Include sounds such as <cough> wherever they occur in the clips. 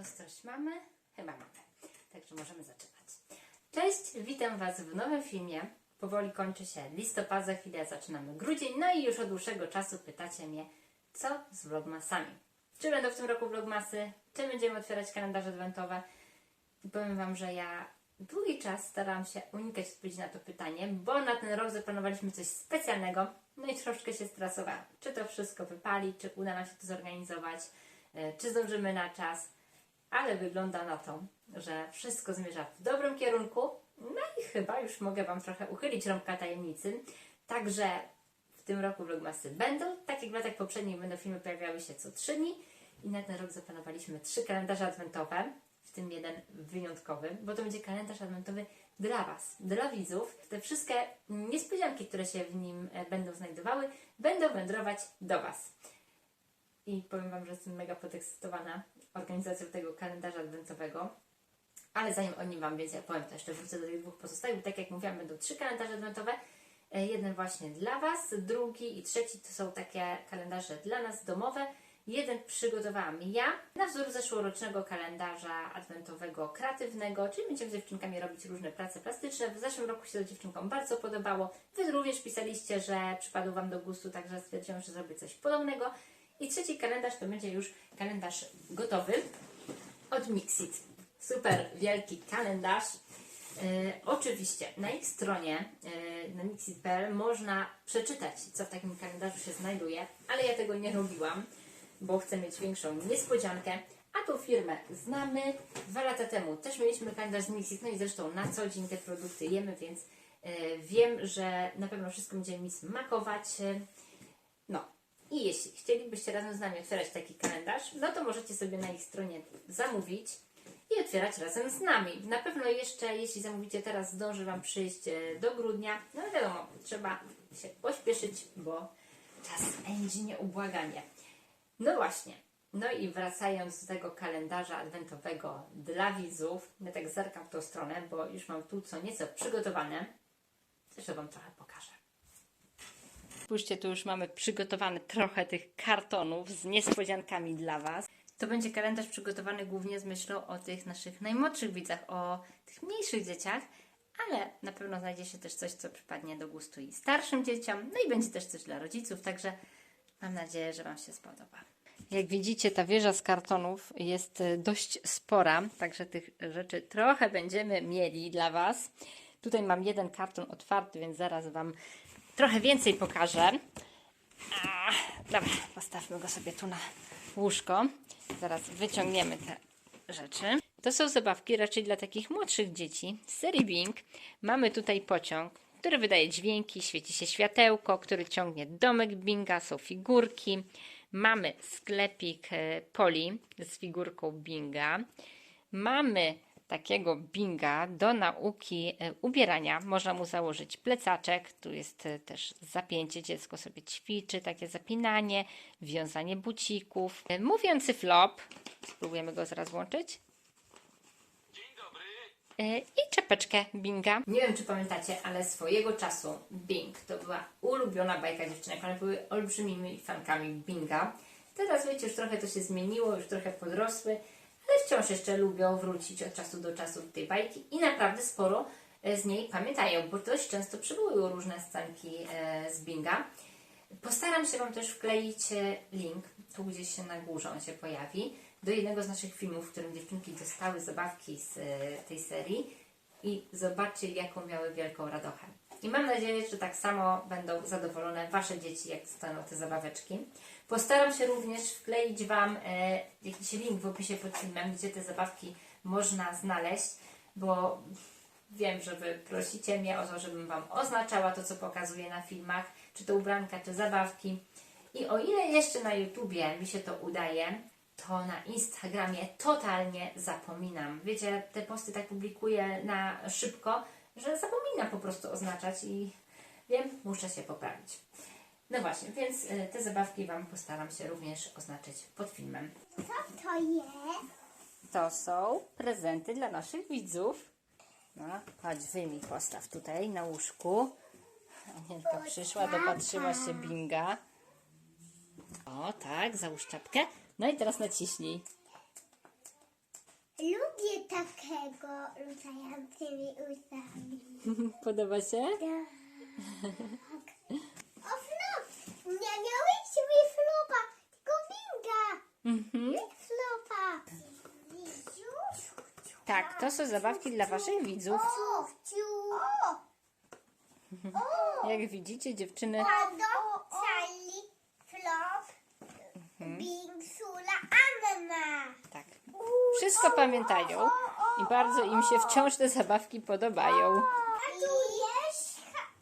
Ostrość mamy? Chyba mamy. Także możemy zaczynać. Cześć, witam Was w nowym filmie. Powoli kończy się listopad, za chwilę zaczynamy grudzień. No i już od dłuższego czasu pytacie mnie, co z vlogmasami? Czy będą w tym roku vlogmasy? Czy będziemy otwierać kalendarze adwentowe? I powiem Wam, że ja długi czas starałam się unikać odpowiedzi na to pytanie, bo na ten rok zaplanowaliśmy coś specjalnego, no i troszkę się stresowałam. Czy to wszystko wypali, czy uda nam się to zorganizować, e, czy zdążymy na czas, ale wygląda na to, że wszystko zmierza w dobrym kierunku, no i chyba już mogę Wam trochę uchylić rąbka tajemnicy, także w tym roku vlogmasy będą, tak jak w latach poprzednich będą filmy pojawiały się co trzy dni i na ten rok zaplanowaliśmy trzy kalendarze adwentowe, w tym jeden wyjątkowy, bo to będzie kalendarz adwentowy dla Was, dla widzów. Te wszystkie niespodzianki, które się w nim e, będą znajdowały, będą wędrować do Was. I powiem Wam, że jestem mega podekscytowana organizacją tego kalendarza adwentowego. Ale zanim o nim Wam więcej opowiem, to jeszcze wrócę do tych dwóch pozostałych. Tak jak mówiłam, będą trzy kalendarze adwentowe. E, Jeden właśnie dla Was, drugi i trzeci to są takie kalendarze dla nas domowe. Jeden przygotowałam ja na wzór zeszłorocznego kalendarza adwentowego kreatywnego, czyli będziemy z dziewczynkami robić różne prace plastyczne. W zeszłym roku się to dziewczynkom bardzo podobało. Wy również pisaliście, że przypadł Wam do gustu, także stwierdziłam, że zrobię coś podobnego. I trzeci kalendarz to będzie już kalendarz gotowy od Mixit. Super wielki kalendarz. E, oczywiście na ich stronie, e, na mixit.pl można przeczytać, co w takim kalendarzu się znajduje, ale ja tego nie robiłam, bo chcę mieć większą niespodziankę. A tą firmę znamy. Dwa lata temu też mieliśmy kalendarz z Mixit, no i zresztą na co dzień te produkty jemy, więc e, wiem, że na pewno wszystko będzie mi smakować. No, i jeśli chcielibyście razem z nami otwierać taki kalendarz, no to możecie sobie na ich stronie zamówić i otwierać razem z nami. Na pewno jeszcze, jeśli zamówicie teraz, zdąży Wam przyjść e, do grudnia. No wiadomo, trzeba się pośpieszyć, bo czas pędzi nieubłaganie. No właśnie. No i wracając do tego kalendarza adwentowego dla widzów, ja tak zerkam w tą stronę, bo już mam tu co nieco przygotowane. Zresztą Wam trochę pokażę. Spójrzcie, tu już mamy przygotowane trochę tych kartonów z niespodziankami dla Was. To będzie kalendarz przygotowany głównie z myślą o tych naszych najmłodszych widzach, o tych mniejszych dzieciach, ale na pewno znajdzie się też coś, co przypadnie do gustu i starszym dzieciom, no i będzie też coś dla rodziców, także mam nadzieję, że Wam się spodoba. Jak widzicie, ta wieża z kartonów jest e, dość spora, także tych rzeczy trochę będziemy mieli dla Was. Tutaj mam jeden karton otwarty, więc zaraz Wam trochę więcej pokażę. Dobra, postawmy go sobie tu na łóżko. Zaraz wyciągniemy te rzeczy. To są zabawki raczej dla takich młodszych dzieci z serii Bing. Mamy tutaj pociąg, który wydaje dźwięki, świeci się światełko, który ciągnie domek Binga, są figurki. Mamy sklepik e, Poli z figurką Binga. Mamy takiego binga do nauki e, ubierania. Można mu założyć plecaczek. Tu jest e, też zapięcie. Dziecko sobie ćwiczy, takie zapinanie, wiązanie bucików. E, Mówiący flop. Spróbujemy go zaraz włączyć. E, I czepeczkę Binga. Nie wiem, czy pamiętacie, ale swojego czasu Bing to była ulubiona bajka dziewczynek. One były olbrzymimi fankami Binga. Teraz wiecie, już trochę to się zmieniło, już trochę podrosły, wciąż jeszcze lubią wrócić od czasu do czasu do tej bajki i naprawdę sporo e, z niej pamiętają, bo dość często przywołują różne scenki e, z Binga. Postaram się Wam też wkleić e, link, tu gdzieś się na górze on się pojawi, do jednego z naszych filmów, w którym dziewczynki dostały zabawki z tej serii i zobaczcie, jaką miały wielką radochę. I mam nadzieję, że tak samo będą zadowolone Wasze dzieci, jak dostaną te zabaweczki. Postaram się również wkleić Wam e, jakiś link w opisie pod filmem, gdzie te zabawki można znaleźć, bo wiem, że Wy prosicie mnie o to, żebym Wam oznaczała to, co pokazuję na filmach, czy to ubranka, czy zabawki. I o ile jeszcze na YouTubie mi się to udaje, to na Instagramie totalnie zapominam. Wiecie, te posty tak publikuję na szybko, że zapominam po prostu oznaczać i wiem, muszę się poprawić. No właśnie, więc y, te zabawki Wam postaram się również oznaczyć pod filmem. Co to jest? To są prezenty dla naszych widzów. No, chodź, wyjmij postaw tutaj na łóżku. Anielka przyszła, dopatrzyła się binga. O, tak, załóż czapkę. No i teraz naciśnij. Lubię takiego latającymi ustami. <laughs> Podoba się? Tak. O, flop! Nie miałyśmy flopa, tylko binga. Mhm. Flopa. Tak, to są zabawki dla waszych widzów. O, ciu. O, o. Jak widzicie, dziewczyny Sally, Flop, Bing, Sula, Anna. tak, wszystko pamiętają i bardzo im się wciąż te zabawki podobają. A tu jest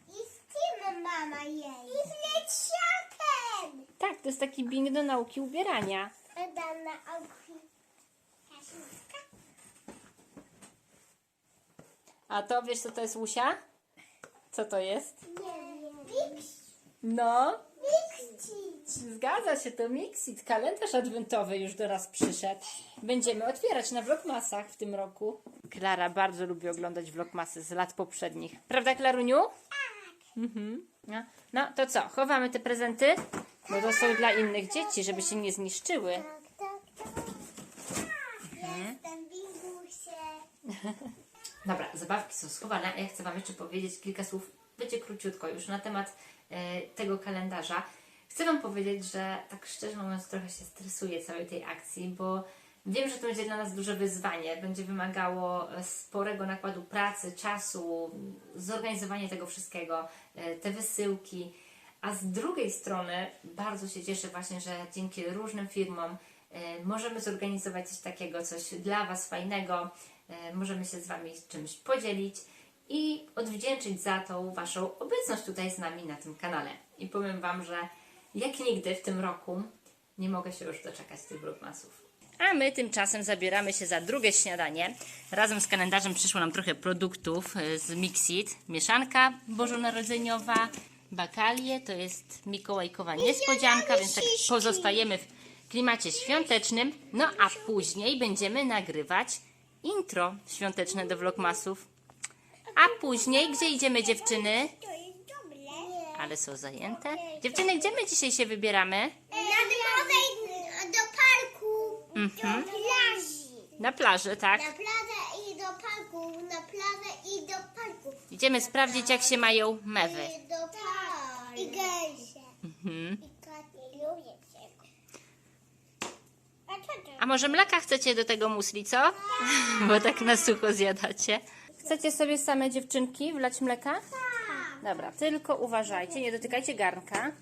i z tym mama jej. I z leciakiem. Tak, to jest taki bing do nauki ubierania. Dana. Kasiuszka. A to wiesz, co to jest Łusia? Co to jest? Nie wiem. No. Zgadza się, to Mixit. Kalendarz adwentowy już do nas przyszedł. Będziemy otwierać na Vlogmasach w tym roku. Klara bardzo lubi oglądać Vlogmasy z lat poprzednich. Prawda, Klaruniu? Mhm. No, no to co, chowamy te prezenty? Bo to są dla innych dzieci, żeby się nie zniszczyły. Tak, tak, tak. Jestem bingusie. <laughs> Dobra, zabawki są schowane, a ja chcę Wam jeszcze powiedzieć kilka słów, będzie króciutko już, na temat e, tego kalendarza. Chcę Wam powiedzieć, że tak szczerze mówiąc trochę się stresuję całej tej akcji, bo wiem, że to będzie dla nas duże wyzwanie, będzie wymagało e, sporego nakładu pracy, czasu, zorganizowanie tego wszystkiego, e, te wysyłki, a z drugiej strony bardzo się cieszę właśnie, że dzięki różnym firmom e, możemy zorganizować coś takiego, coś dla Was fajnego, możemy się z Wami czymś podzielić i odwdzięczyć za tą Waszą obecność tutaj z nami na tym kanale. I powiem Wam, że jak nigdy w tym roku nie mogę się już doczekać tych vlogmasów. A my tymczasem zabieramy się za drugie śniadanie. Razem z kalendarzem przyszło nam trochę produktów e, z Mixit. Mieszanka bożonarodzeniowa, bakalie, to jest mikołajkowa niespodzianka, więc tak pozostajemy w klimacie świątecznym. No a później będziemy nagrywać intro świąteczne do vlogmasów. A później, gdzie idziemy dziewczyny? Ale są zajęte. Dziewczyny, gdzie my dzisiaj się wybieramy? Na drodze do parku. Mhm. Do plaży. Na plaży, tak? Na plażę i do parku. Na plażę i do parku. Idziemy sprawdzić, jak się mają mewy. I do parku. I gęsie. Mhm. I koty. Lubię tego. A co to? A może mleka chcecie do tego musli, co? <laughs> Bo tak na sucho zjadacie. Chcecie sobie same dziewczynki wlać mleka? Tak. Dobra, tylko uważajcie, nie dotykajcie garnka.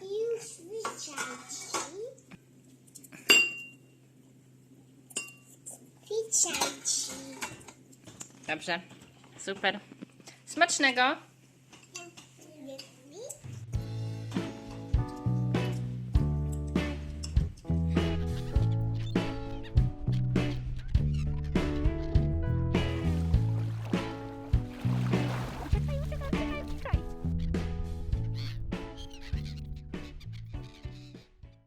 Już. Wyciąci. Dobrze, super. Smacznego.